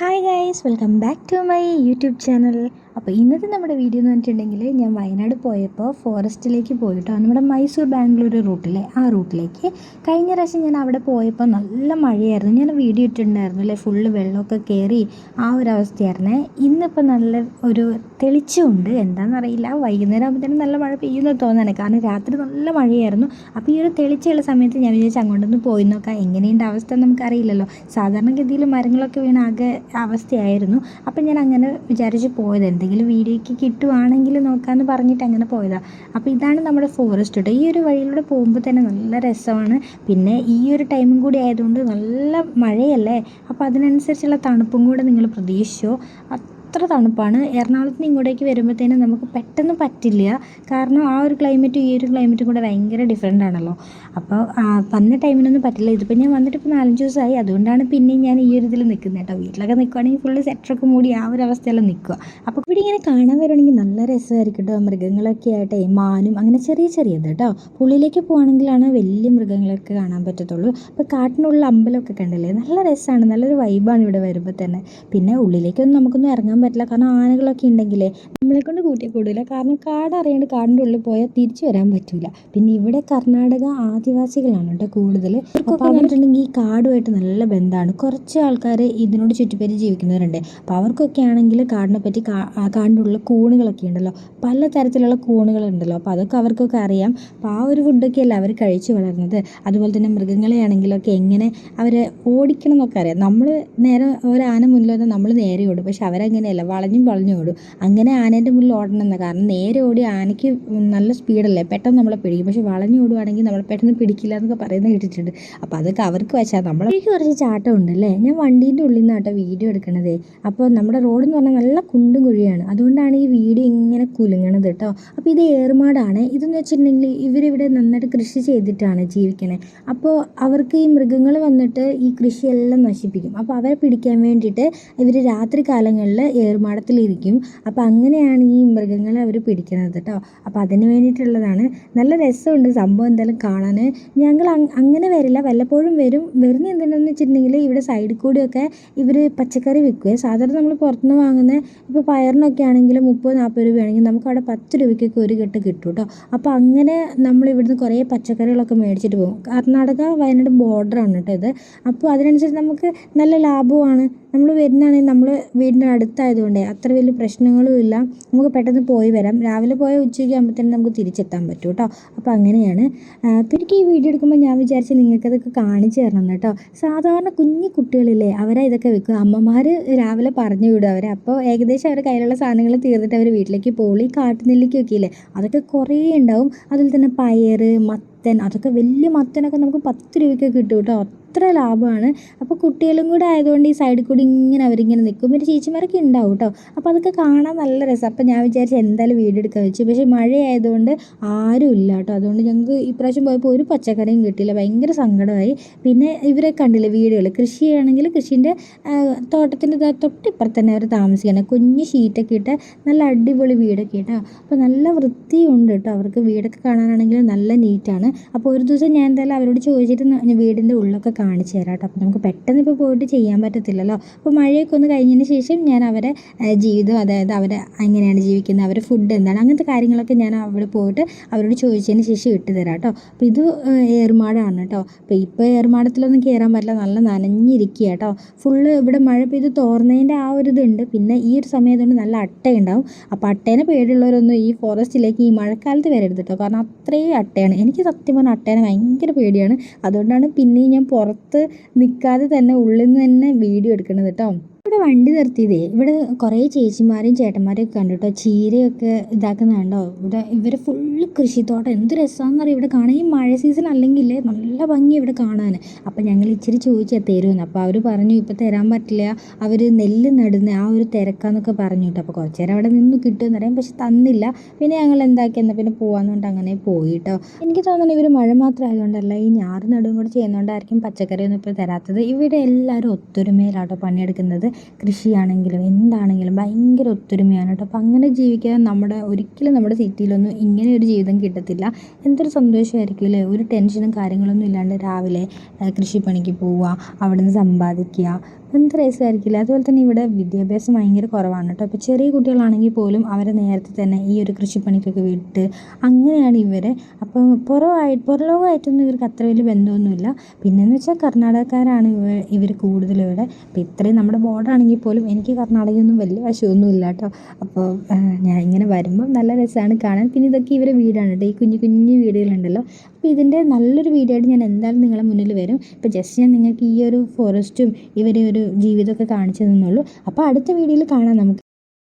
Hi guys welcome back to my YouTube channel അപ്പോൾ ഇന്നത്തെ നമ്മുടെ വീഡിയോ എന്ന് പറഞ്ഞിട്ടുണ്ടെങ്കിൽ ഞാൻ വയനാട് പോയപ്പോൾ ഫോറസ്റ്റിലേക്ക് പോയിട്ടോ നമ്മുടെ മൈസൂർ ബാംഗ്ലൂർ റൂട്ടിലെ ആ റൂട്ടിലേക്ക് കഴിഞ്ഞ പ്രാവശ്യം ഞാൻ അവിടെ പോയപ്പോൾ നല്ല മഴയായിരുന്നു. ഞാൻ വീഡിയോ ഇട്ടിട്ടുണ്ടായിരുന്നു അല്ലേ? ഫുള്ള് വെള്ളമൊക്കെ കയറി ആ ഒരു അവസ്ഥയായിരുന്നേ. ഇന്നിപ്പോൾ നല്ല ഒരു തെളിച്ചമുണ്ട്. എന്താണെന്നറിയില്ല. വൈകുന്നേരം ആകുമ്പോഴത്തേനും നല്ല മഴ പെയ്യുന്ന തോന്നാണ് കാരണം രാത്രി നല്ല മഴയായിരുന്നു. അപ്പോൾ ഈ ഒരു തെളിച്ചുള്ള സമയത്ത് ഞാൻ വിചാരിച്ചു അങ്ങോട്ടൊന്ന് പോയി നോക്കാം. എങ്ങനെയുണ്ട് അവസ്ഥ നമുക്കറിയില്ലല്ലോ. സാധാരണ ഗതിയിൽ മരങ്ങളൊക്കെ വീണ് ആകെ അവസ്ഥയായിരുന്നു. അപ്പം ഞാൻ അങ്ങനെ വിചാരിച്ച് പോയത് എന്തെങ്കിലും വീഡിയോയ്ക്ക് കിട്ടുവാണെങ്കിൽ നോക്കാമെന്ന് പറഞ്ഞിട്ട് അങ്ങനെ പോയതാണ് അപ്പോൾ ഇതാണ് നമ്മുടെ ഫോറസ്റ്റ് കേട്ടോ ഈ ഒരു വഴിയിലൂടെ പോകുമ്പോൾ തന്നെ നല്ല രസമാണ്. പിന്നെ ഈ ഒരു ടൈമും കൂടി ആയതുകൊണ്ട് നല്ല മഴയല്ലേ? അപ്പോൾ അതിനനുസരിച്ചുള്ള തണുപ്പും കൂടെ നിങ്ങൾ പ്രതീക്ഷിച്ചോ? അത്ര തണുപ്പാണ്. എറണാകുളത്ത് നിന്ന് ഇങ്ങോട്ടേക്ക് വരുമ്പോഴത്തേനും നമുക്ക് പെട്ടെന്ന് പറ്റില്ല. കാരണം ആ ഒരു ക്ലൈമറ്റും ഈ ഒരു ക്ലൈമറ്റും കൂടെ ഭയങ്കര ഡിഫറെന്റ് ആണല്ലോ. അപ്പോൾ വന്ന ടൈമിനൊന്നും പറ്റില്ല. ഇതിപ്പോൾ ഞാൻ വന്നിട്ട് ഇപ്പോൾ നാലഞ്ച് ദിവസമായി. അതുകൊണ്ടാണ് പിന്നെയും ഞാൻ ഈ ഒരു ഇതിൽ നിൽക്കുന്നത് കേട്ടോ. വീട്ടിലൊക്കെ നിൽക്കുകയാണെങ്കിൽ ഫുള്ള് സെറ്ററൊക്കെ മൂടി ആ ഒരു അവസ്ഥയെല്ലാം നിൽക്കുക അപ്പോൾ ഇവിടെ ഇങ്ങനെ കാണാൻ വരുവാണെങ്കിൽ നല്ല രസമായിരിക്കും കേട്ടോ. മൃഗങ്ങളൊക്കെ ആയിട്ട് മാനും അങ്ങനെ ചെറിയ ചെറിയത് കേട്ടോ. പുള്ളിയിലേക്ക് പോകുകയാണെങ്കിലാണ് വലിയ മൃഗങ്ങളൊക്കെ കാണാൻ പറ്റത്തുള്ളൂ. അപ്പോൾ കാട്ടിനുള്ള അമ്പലമൊക്കെ കണ്ടില്ലേ? നല്ല രസമാണ്. നല്ലൊരു വൈബാണ് ഇവിടെ വരുമ്പോൾ തന്നെ. പിന്നെ ഉള്ളിലേക്കൊന്നും നമുക്കൊന്നും ഇറങ്ങാൻ പറ്റില്ല. കാരണം ആനകളൊക്കെ ഉണ്ടെങ്കിലേ നമ്മളെ കൊണ്ട് കൂട്ടി കൂടില്ല കാരണം കാട് അറിയാണ്ട് കാടിന്റെ ഉള്ളിൽ പോയാൽ തിരിച്ചു വരാൻ പറ്റില്ല പിന്നെ ഇവിടെ കർണാടക ആദിവാസികളാണ് കേട്ടോ കൂടുതൽ. അപ്പോൾ പറഞ്ഞിട്ടുണ്ടെങ്കിൽ ഈ കാടുമായിട്ട് നല്ല ബന്ധമാണ്. കുറച്ച് ആൾക്കാർ ഇതിനോട് ചുറ്റിപ്പറ്റി ജീവിക്കുന്നവരുണ്ട്. അപ്പോൾ അവർക്കൊക്കെ ആണെങ്കിൽ കാടിനെ പറ്റി കാടിന്റെ ഉള്ളിൽ കൂണുകളൊക്കെ ഉണ്ടല്ലോ. പല തരത്തിലുള്ള കൂണുകളുണ്ടല്ലോ. അപ്പോൾ അതൊക്കെ അവർക്കൊക്കെ അറിയാം. അപ്പോൾ ആ ഒരു ഫുഡൊക്കെ അല്ല അവർ കഴിച്ചു വളർന്നത്. അതുപോലെ തന്നെ മൃഗങ്ങളെ ആണെങ്കിലൊക്കെ എങ്ങനെ അവരെ ഓടിക്കണം എന്നൊക്കെ അറിയാം. നമ്മൾ നേരെ ഒരു ആന മുന്നിൽ വന്നാൽ നമ്മൾ നേരെ ഓടും. പക്ഷെ അവരങ്ങനെയല്ല വളഞ്ഞും വളഞ്ഞും ഓടും. അങ്ങനെ ആനേന്റെ മുന്നിൽ ഓടണം എന്ന് കാരണം നേരെ ഓടി ആനയ്ക്ക് നല്ല സ്പീഡല്ലേ? പെട്ടെന്ന് നമ്മളെ പിടിക്കും. പക്ഷെ വളഞ്ഞു ഓടുവാണെങ്കിൽ നമ്മൾ പെട്ടെന്ന് പിടിക്കില്ല എന്നൊക്കെ പറയുന്നത് കേട്ടിട്ടുണ്ട്. അപ്പോൾ അതൊക്കെ അവർക്ക് വെച്ചാൽ നമ്മൾ എനിക്ക് കുറച്ച് ചാട്ടം ഉണ്ടല്ലേ? ഞാൻ വണ്ടീന്റെ ഉള്ളിൽ നിന്നാട്ടോ വീഡിയോ എടുക്കണത്. അപ്പോൾ നമ്മുടെ റോഡ് എന്ന് പറഞ്ഞാൽ നല്ല കുണ്ടും കുഴിയാണ്. അതുകൊണ്ടാണ് ഈ വീഡിയോ ഇങ്ങനെ കുലുങ്ങണത് കേട്ടോ. അപ്പോൾ ഇത് ഏറുമാടാണ്. ഇതെന്ന് വെച്ചിട്ടുണ്ടെങ്കിൽ ഇവരിവിടെ നന്നായിട്ട് കൃഷി ചെയ്തിട്ടാണ് ജീവിക്കണേ. അപ്പോൾ അവർക്ക് ഈ മൃഗങ്ങൾ വന്നിട്ട് ഈ കൃഷിയെല്ലാം നശിപ്പിക്കും. അപ്പോൾ അവരെ പിടിക്കാൻ വേണ്ടിയിട്ട് ഇവർ രാത്രി കാലങ്ങളിൽ ഏറുമാടത്തിലിരിക്കും അപ്പോൾ അങ്ങനെയാണ് ഈ മൃഗങ്ങളെ അവർ പിടിക്കുന്നത് കേട്ടോ അപ്പോൾ അതിന് വേണ്ടിയിട്ടുള്ളതാണ്. നല്ല രസമുണ്ട് സംഭവം എന്തായാലും കാണാൻ ഞങ്ങൾ അങ്ങനെ വരില്ല. വല്ലപ്പോഴും വരും. വരുന്ന എന്തിനാന്ന് വെച്ചിട്ടുണ്ടെങ്കിൽ ഇവിടെ സൈഡിൽ കൂടിയൊക്കെ ഇവർ പച്ചക്കറി വിൽക്കുക സാധാരണ നമ്മൾ പുറത്തുനിന്ന് വാങ്ങുന്ന ഇപ്പോൾ പയറിനൊക്കെ ആണെങ്കിൽ മുപ്പത് നാൽപ്പത് രൂപയാണെങ്കിൽ നമുക്ക് അവിടെ പത്ത് രൂപയ്ക്കൊക്കെ ഒരു കെട്ട് കിട്ടും കേട്ടോ അപ്പോൾ അങ്ങനെ നമ്മൾ ഇവിടുന്ന് കുറേ പച്ചക്കറികളൊക്കെ മേടിച്ചിട്ട് പോകും. കർണാടക വയനാട് ബോർഡറാണ് കേട്ടോ ഇത്. അപ്പോൾ അതിനനുസരിച്ച് നമുക്ക് നല്ല ലാഭമാണ് നമ്മൾ വരുന്നതാണെങ്കിൽ നമ്മൾ വീടിന്റെ അടുത്തായതുകൊണ്ട് അത്ര വലിയ പ്രശ്നങ്ങളും ഇല്ല. നമുക്ക് പെട്ടെന്ന് പോയി വരാം. രാവിലെ പോയാൽ ഉച്ചയ്ക്ക് ആകുമ്പോഴത്തേനും നമുക്ക് തിരിച്ചെത്താൻ പറ്റും കേട്ടോ. അപ്പോൾ അങ്ങനെയാണ്. പിന്നെ ഈ വീഡിയോ എടുക്കുമ്പോൾ ഞാൻ വിചാരിച്ച് നിങ്ങൾക്കതൊക്കെ കാണിച്ചു തരണം കേട്ടോ. സാധാരണ കുഞ്ഞു കുട്ടികളില്ലേ അവരെ ഇതൊക്കെ വെക്കുക. അമ്മമാർ രാവിലെ പറഞ്ഞു വിടും അവരെ. അപ്പോൾ ഏകദേശം അവരുടെ കയ്യിലുള്ള സാധനങ്ങൾ തീർന്നിട്ട് അവർ വീട്ടിലേക്ക് പോകുള്ളൂ ഈ കാട്ടുനെല്ലിക്കൊക്കെ ഇല്ലേ അതൊക്കെ കുറേ ഉണ്ടാവും. അതിൽ തന്നെ പയർ മത്തൻ അതൊക്കെ വലിയ മത്തനൊക്കെ നമുക്ക് പത്ത് രൂപയ്ക്ക് കിട്ടും കേട്ടോ. അത്ര ലാഭമാണ് അപ്പോൾ കുട്ടികളും കൂടെ ആയതുകൊണ്ട് ഈ സൈഡിൽ കൂടി ഇങ്ങനെ അവരിങ്ങനെ നിൽക്കും പിന്നെ ചേച്ചിമാരൊക്കെ ഉണ്ടാവും കേട്ടോ അപ്പോൾ അതൊക്കെ കാണാൻ നല്ല രസം. അപ്പോൾ ഞാൻ വിചാരിച്ചു എന്തായാലും വീഡിയോ വെച്ചു. പക്ഷേ മഴയായതുകൊണ്ട് ആരും ഇല്ല കേട്ടോ അതുകൊണ്ട് ഞങ്ങൾക്ക് ഇപ്രാവശ്യം പോയപ്പോൾ ഒരു പച്ചക്കറിയും കിട്ടിയില്ല. ഭയങ്കര സങ്കടമായി. പിന്നെ ഇവരെ കണ്ടില്ല വീടുകൾ കൃഷി ചെയ്യുകയാണെങ്കിൽ കൃഷീന്റെ തോട്ടത്തിന്റെ തൊട്ടിപ്പുറത്ത് തന്നെ അവർ താമസിക്കണം കുഞ്ഞ് ഷീറ്റൊക്കെ ഇട്ട് നല്ല അടിപൊളി വീടൊക്കെ കേട്ടോ അപ്പോൾ നല്ല വൃത്തിയുണ്ട് കേട്ടോ അവർക്ക് വീടൊക്കെ കാണാനാണെങ്കിൽ നല്ല നീറ്റാണ് അപ്പോൾ ഒരു ദിവസം ഞാൻ എന്തായാലും അവരോട് ചോദിച്ചിട്ട് വീടിന്റെ ഉള്ളൊക്കെ കാണിച്ചു തരാം കേട്ടോ. അപ്പോൾ നമുക്ക് പെട്ടെന്ന് ഇപ്പോൾ പോയിട്ട് ചെയ്യാൻ പറ്റത്തില്ലല്ലോ. അപ്പോൾ മഴയൊക്കെ ഒന്ന് കഴിഞ്ഞതിന് ശേഷം ഞാൻ അവരെ ജീവിതം അതായത് അവരെ എങ്ങനെയാണ് ജീവിക്കുന്നത് അവരെ ഫുഡ് എന്താണ് അങ്ങനത്തെ കാര്യങ്ങളൊക്കെ ഞാൻ അവിടെ പോയിട്ട് അവരോട് ചോദിച്ചതിന് ശേഷം ഇട്ട് തരാം കേട്ടോ. അപ്പോൾ ഇത് ഏർമാടാണ് കേട്ടോ. അപ്പോൾ ഇപ്പോൾ ഏർമാടത്തിലൊന്നും കയറാൻ പറ്റില്ല. നല്ല നനഞ്ഞിരിക്കുക കേട്ടോ. ഫുള്ള് ഇവിടെ മഴ പെയ്ത് തോർന്നതിന്റെ ആ ഒരു ഇതുണ്ട്. പിന്നെ ഈ ഒരു സമയത്തുകൊണ്ട് നല്ല അട്ടയുണ്ടാവും. അപ്പോൾ അട്ടേനെ പേടിയുള്ളവരൊന്നും ഈ ഫോറസ്റ്റിലേക്ക് ഈ മഴക്കാലത്ത് വരരുത് കേട്ടോ. കാരണം അത്രയും അട്ടയാണ്. എനിക്ക് സത്യം പറഞ്ഞാൽ അട്ടേനെ ഭയങ്കര പേടിയാണ്. അതുകൊണ്ടാണ് പിന്നെയും ഞാൻ നിൽക്കാതെ തന്നെ ഉള്ളിൽ നിന്ന് തന്നെ വീഡിയോ എടുക്കണത് കേട്ടോ. ഇവിടെ വണ്ടി നിർത്തിയതേ. ഇവിടെ കുറേ ചേച്ചിമാരെയും ചേട്ടന്മാരെയും കണ്ടു കേട്ടോ ചീരയൊക്കെ ഇതാക്കുന്നുണ്ടോ? ഇവിടെ ഇവർ ഫുള്ള് കൃഷിത്തോട്ടം. എന്ത് രസമാണെന്നറിയാം ഇവിടെ കാണാൻ ഈ മഴ സീസൺ അല്ലെങ്കിൽ നല്ല ഭംഗി ഇവിടെ കാണാൻ അപ്പം ഞങ്ങൾ ഇച്ചിരി ചോദിച്ചാൽ തരുമെന്ന്. അപ്പോൾ അവർ പറഞ്ഞു ഇപ്പോൾ തരാൻ പറ്റില്ല. അവർ നെല്ല് നടുന്ന ആ ഒരു തിരക്കാന്നൊക്കെ പറഞ്ഞു കേട്ടോ. അപ്പോൾ കുറച്ച് നേരം അവിടെ നിന്ന് കിട്ടുമെന്ന് അറിയാം പക്ഷെ തന്നില്ല. പിന്നെ ഞങ്ങൾ എന്താക്കി? എന്നാൽ പിന്നെ പോകാമെന്ന് കൊണ്ട് അങ്ങനെ പോയി കേട്ടോ എനിക്ക് തോന്നുന്നു ഇവർ മഴ മാത്രം ആയതുകൊണ്ടല്ല ഈ ഞാറ് നടുവും കൂടെ ചെയ്യുന്നതുകൊണ്ടായിരിക്കും പച്ചക്കറിയൊന്നും ഇപ്പോൾ തരാത്തത്. ഇവിടെ എല്ലാവരും ഒത്തൊരുമയിലാട്ടോ പണിയെടുക്കുന്നത്. കൃഷിയാണെങ്കിലും എന്താണെങ്കിലും ഭയങ്കര ഒത്തൊരുമയാണ് കേട്ടോ. അപ്പോൾ അങ്ങനെ ജീവിക്കാൻ നമ്മുടെ ഒരിക്കലും നമ്മുടെ സിറ്റിയിലൊന്നും ഇങ്ങനെ ഒരു ജീവിതം കിട്ടത്തില്ല. എന്തൊരു സന്തോഷമായിരിക്കും അല്ലേ? ഒരു ടെൻഷനും കാര്യങ്ങളൊന്നും ഇല്ലാണ്ട് രാവിലെ കൃഷിപ്പണിക്ക് പോവുക അവിടെ നിന്ന് സമ്പാദിക്കുക എന്ത് രസമായിരിക്കില്ല അതുപോലെ തന്നെ ഇവിടെ വിദ്യാഭ്യാസം ഭയങ്കര കുറവാണ് കേട്ടോ. അപ്പോൾ ചെറിയ കുട്ടികളാണെങ്കിൽ പോലും അവരെ നേരത്തെ തന്നെ ഈ ഒരു കൃഷിപ്പണിക്കൊക്കെ വിട്ട് അങ്ങനെയാണ് ഇവരെ. അപ്പം പുറമായി പുറലോകമായിട്ടൊന്നും ഇവർക്ക് അത്ര വലിയ ബന്ധമൊന്നുമില്ല. പിന്നെയെന്ന് വെച്ചാൽ കർണാടകക്കാരാണ് ഇവ ഇവർ കൂടുതലും ഇവിടെ. അപ്പോൾ ഇത്രയും നമ്മുടെ ബോർഡർ ആണെങ്കിൽ പോലും എനിക്ക് കർണാടകയൊന്നും വലിയ വശമൊന്നും ഇല്ല കേട്ടോ അപ്പോൾ ഞാൻ ഇങ്ങനെ വരുമ്പം നല്ല രസമാണ് കാണാൻ. പിന്നെ ഇതൊക്കെ ഇവരെ വീടാണ് കേട്ടോ. ഈ കുഞ്ഞു കുഞ്ഞു വീടുകളുണ്ടല്ലോ. അപ്പോൾ ഇതിന്റെ നല്ലൊരു വീഡിയോ ആയിട്ട് ഞാൻ എന്തായാലും നിങ്ങളുടെ മുന്നിൽ വരും. ഇപ്പോൾ ജസ്റ്റ് ഞാൻ നിങ്ങൾക്ക് ഈ ഒരു ഫോറസ്റ്റും ഇവരെ ഒരു ജീവിതമൊക്കെ കാണിച്ചു തന്നുള്ളൂ. അപ്പോൾ അടുത്ത വീഡിയോയിൽ കാണാം നമുക്ക്.